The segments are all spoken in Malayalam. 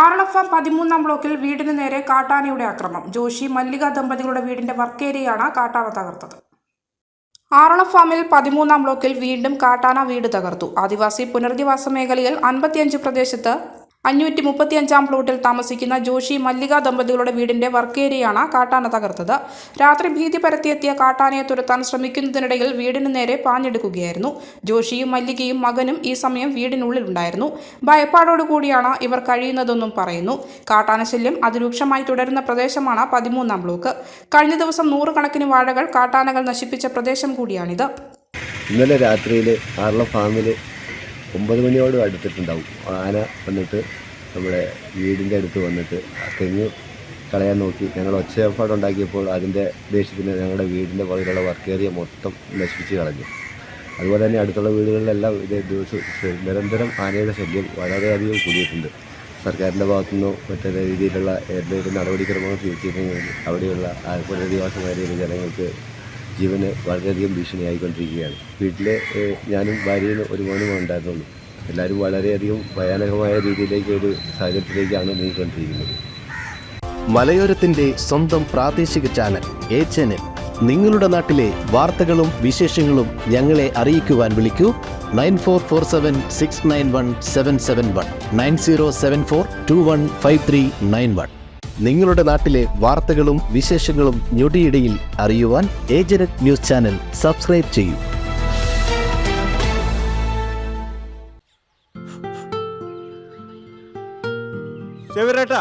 ആറളഫാം പതിമൂന്നാം ബ്ലോക്കിൽ വീടിന് നേരെ കാട്ടാനയുടെ ആക്രമണം ജോഷി മല്ലിക ദമ്പതികളുടെ വീടിന്റെ വർക്കേരിയാണ് കാട്ടാന തകർത്തത്. ആറള ഫാമിൽ പതിമൂന്നാം ബ്ലോക്കിൽ വീണ്ടും കാട്ടാന വീട് തകർത്തു. ആദിവാസി പുനരധിവാസ മേഖലയിൽ അൻപത്തിയഞ്ച് പ്രദേശത്ത് അഞ്ഞൂറ്റി മുപ്പത്തിയഞ്ചാം പ്ലോട്ടിൽ താമസിക്കുന്ന ജോഷി മല്ലിക ദമ്പതികളുടെ വീടിന്റെ വർക്കേരിയാണ് കാട്ടാന തകർത്തത്. രാത്രി ഭീതി പരത്തിയെത്തിയ കാട്ടാനയെ തുരത്താൻ ശ്രമിക്കുന്നതിനിടയിൽ വീടിന് നേരെ പാഞ്ഞെടുക്കുകയായിരുന്നു. ജോഷിയും മല്ലികയും മകനും ഈ സമയം വീടിനുള്ളിൽ വീടിനുള്ളിലുണ്ടായിരുന്നു ഭയപ്പാടോടുകൂടിയാണ് ഇവർ കഴിയുന്നതെന്നും പറയുന്നു. കാട്ടാനശല്യം അതിരൂക്ഷമായി തുടരുന്ന പ്രദേശമാണ് പതിമൂന്നാം ബ്ലോക്ക് കഴിഞ്ഞ ദിവസം നൂറുകണക്കിന് വാഴകൾ കാട്ടാനകൾ നശിപ്പിച്ച പ്രദേശം കൂടിയാണിത്. ഇന്നലെ രാത്രിയിൽ ആറുള്ള ഫാമിൽ ഒമ്പത് മണിയോട് അടുത്തിട്ടുണ്ടാവും. ആന വന്നിട്ട് നമ്മുടെ വീടിന്റെ അടുത്ത് വന്നിട്ട് തെങ്ങ് കളയാൻ നോക്കി. ഞങ്ങൾ ഒച്ചപ്പാട് ഉണ്ടാക്കിയപ്പോൾ അതിന്റെ ദേഷ്യത്തിന് ഞങ്ങളുടെ വീടിന്റെ പുറകിലുള്ള വർക്ക് ഏരിയ മൊത്തം നശിപ്പിച്ച് കളഞ്ഞു. അതുപോലെ തന്നെ അടുത്തുള്ള വീടുകളിലെല്ലാം ഇതേ ദിവസം നിരന്തരം ആനയുടെ ശല്യം വളരെയധികം കൂടിയിട്ടുണ്ട്. സർക്കാരിന്റെ ഭാഗത്തുനിന്നോ മറ്റേ രീതിയിലുള്ള എന്തെങ്കിലും നടപടിക്രമങ്ങൾ സ്വീകരിച്ചിട്ടുണ്ടെങ്കിൽ അവിടെയുള്ള ആ പുനരധിവാസ മേഖലയിലെ ജനങ്ങൾക്ക് ജീവന് വളരെയധികം ഭീഷണിയായിക്കൊണ്ടിരിക്കുകയാണ്. വീട്ടിൽ ഞാനും ഭാര്യയും ഒരു മോനുമാണ് ഉണ്ടായിരുന്നുള്ളൂ എല്ലാവരും വളരെയധികം ഭയാനകമായ രീതിയിലേക്ക് ഒരു സാഹചര്യത്തിലേക്കാണ് നീങ്ങിക്കൊണ്ടിരിക്കുന്നത്. മലയോരത്തിന്റെ സ്വന്തം പ്രാദേശിക ചാനൽ എ ചാനൽ. നിങ്ങളുടെ നാട്ടിലെ വാർത്തകളും വിശേഷങ്ങളും ഞങ്ങളെ അറിയിക്കുവാൻ വിളിക്കൂ. Nine four four seven six nine one seven seven one. Nine zero seven four two one five three nine one. നിങ്ങളുടെ നാട്ടിലെ വാർത്തകളും വിശേഷങ്ങളും ഞൊടിയിടയിൽ അറിയുവാൻ ഏജനറ്റ് ന്യൂസ് ചാനൽ സബ്സ്ക്രൈബ് ചെയ്യൂ. ചെവിരേട്ടാ.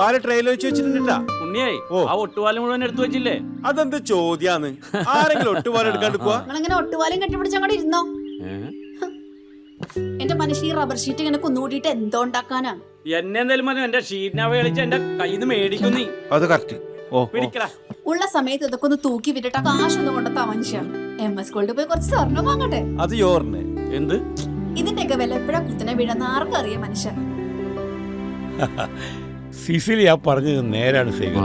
പാൽ ട്രെയിലർ വെച്ച് വെച്ചിട്ടുണ്ടാ ഉണ്ണിയായി ആ ഒട്ടുപാലം മുഴുവൻ എടുത്തു വെച്ചില്ലേ? അതെന്ത് ചോദ്യാന്ന്? ആരെങ്കിലും ഒട്ടുപാലം എടുക്കാണ്ട് പോവാ? നിങ്ങളിങ്ങനെ ഒട്ടുപാലും കെട്ടിപ്പിടിച്ച് അങ്ങോട്ട് ഇരുന്നോ? എന്റെ മനുഷ്യ ഈ റബ്ബർ ഷീറ്റ് ഇങ്ങനെ കുന്നുകൂട്ടിയിട്ട് എന്തോ ഉണ്ടാക്കാനാ? എന്നെ എന്തായാലും മതി എന്റെ ഷീറ്റിനെ വേളിച്ച് എന്റെ കയ്യിൽ നിന്ന് മേടിക്കും നീ. അത് കറക്റ്റ് ഓ ഓ. പിടിക്കടാ ഉള്ള സമയത്ത് ഇതൊക്കെ ഒന്ന് തൂക്കി വിട്ടിട്ട് കാശ് കാശൊന്നും കൊണ്ട മനുഷ്യ. എം എസ് ഗോൾഡ് പോയി കുറച്ച് സ്വർണം വാങ്ങട്ടെ. അത് യോറിന് എന്ത്? ഇതിന്റെയൊക്കെ വില എപ്പോഴാ കുത്തിനെ വീഴുന്ന ആർക്കും അറിയാം മനുഷ്യ. സിസിലി ആ പറഞ്ഞത് നേരാണ് സേവൻ